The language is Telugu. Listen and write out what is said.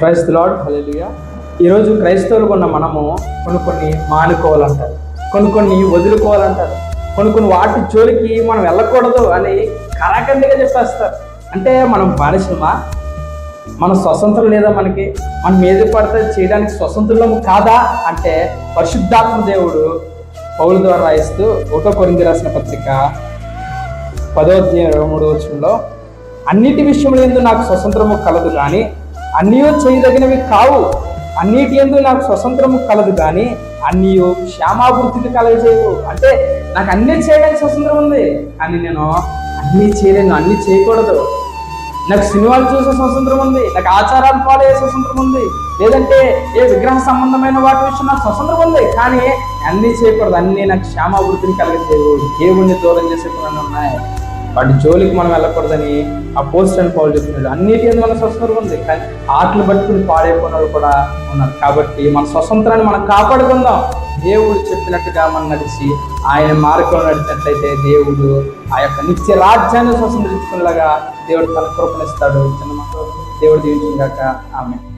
క్రైస్త లాడ్ హలెలుయా ఈరోజు క్రైస్తవులు ఉన్న మనము కొన్ని కొన్ని మానుకోవాలంటారు కొన్ని కొన్ని వదులుకోవాలంటారు కొన్ని కొన్ని వాటి జోలికి మనం వెళ్ళకూడదు అని కరాఖండిగా చెప్పేస్తారు. అంటే మనం మనుషులమా? మన స్వతంత్రం లేదా మనకి? మనం ఏది పడితే చేయడానికి స్వతంత్రం కాదా? అంటే పరిశుద్ధాత్మ దేవుడు పౌల ద్వారా రాయిస్తూ ఒకటో కొరింది రాసిన పత్రిక పదో అధ్యాయం మూడో వచ్చంలో అన్నిటి విషయంలో ఎందు నాకు స్వతంత్రము కలదు కానీ అన్నీయో చేయదగినవి కావు. అన్నిటి ఎందు నాకు స్వతంత్రము కలదు కానీ అన్నీ క్షేమాభివృద్ధికి కలగజేయవు అంటే నాకు అన్నీ చేయడానికి స్వతంత్రం ఉంది కానీ నేను అన్నీ చేయలేను అన్నీ చేయకూడదు. నాకు సినిమాలు చూసే స్వతంత్రం ఉంది నాకు ఆచారాలు ఫాలో అయ్యే స్వతంత్రం ఉంది. లేదంటే ఏ విగ్రహ సంబంధమైన వాటి విషయం నాకు స్వతంత్రం ఉంది కానీ అన్నీ చేయకూడదు. అన్నీ నాకు క్షేమాభివృద్ధిని కలిగేవు దేవుణ్ణి దూరం చేసే పనులు ఉన్నాయి. వాటి జోలికి మనం వెళ్ళకూడదని ఆ పోస్ట్ అండ్ పౌల్ చెప్తున్నాడు. అన్నిటి మన స్వతంత్రం ఉంది. కానీ ఆటలు పట్టుకుని పాడైపోయిన వాళ్ళు కూడా ఉన్నారు. కాబట్టి మన స్వతంత్రాన్ని మనం కాపాడుకుందాం. దేవుడు చెప్పినట్టుగా మనం నడిచి ఆయన మార్గంలో నడిచినట్లయితే దేవుడు ఆ యొక్క నిత్య రాజ్యాన్ని స్వతంత్రించుకునేలాగా దేవుడు తన కృపణిస్తాడు చిన్న మాటలు దేవుడు దీవించుగాక. ఆమె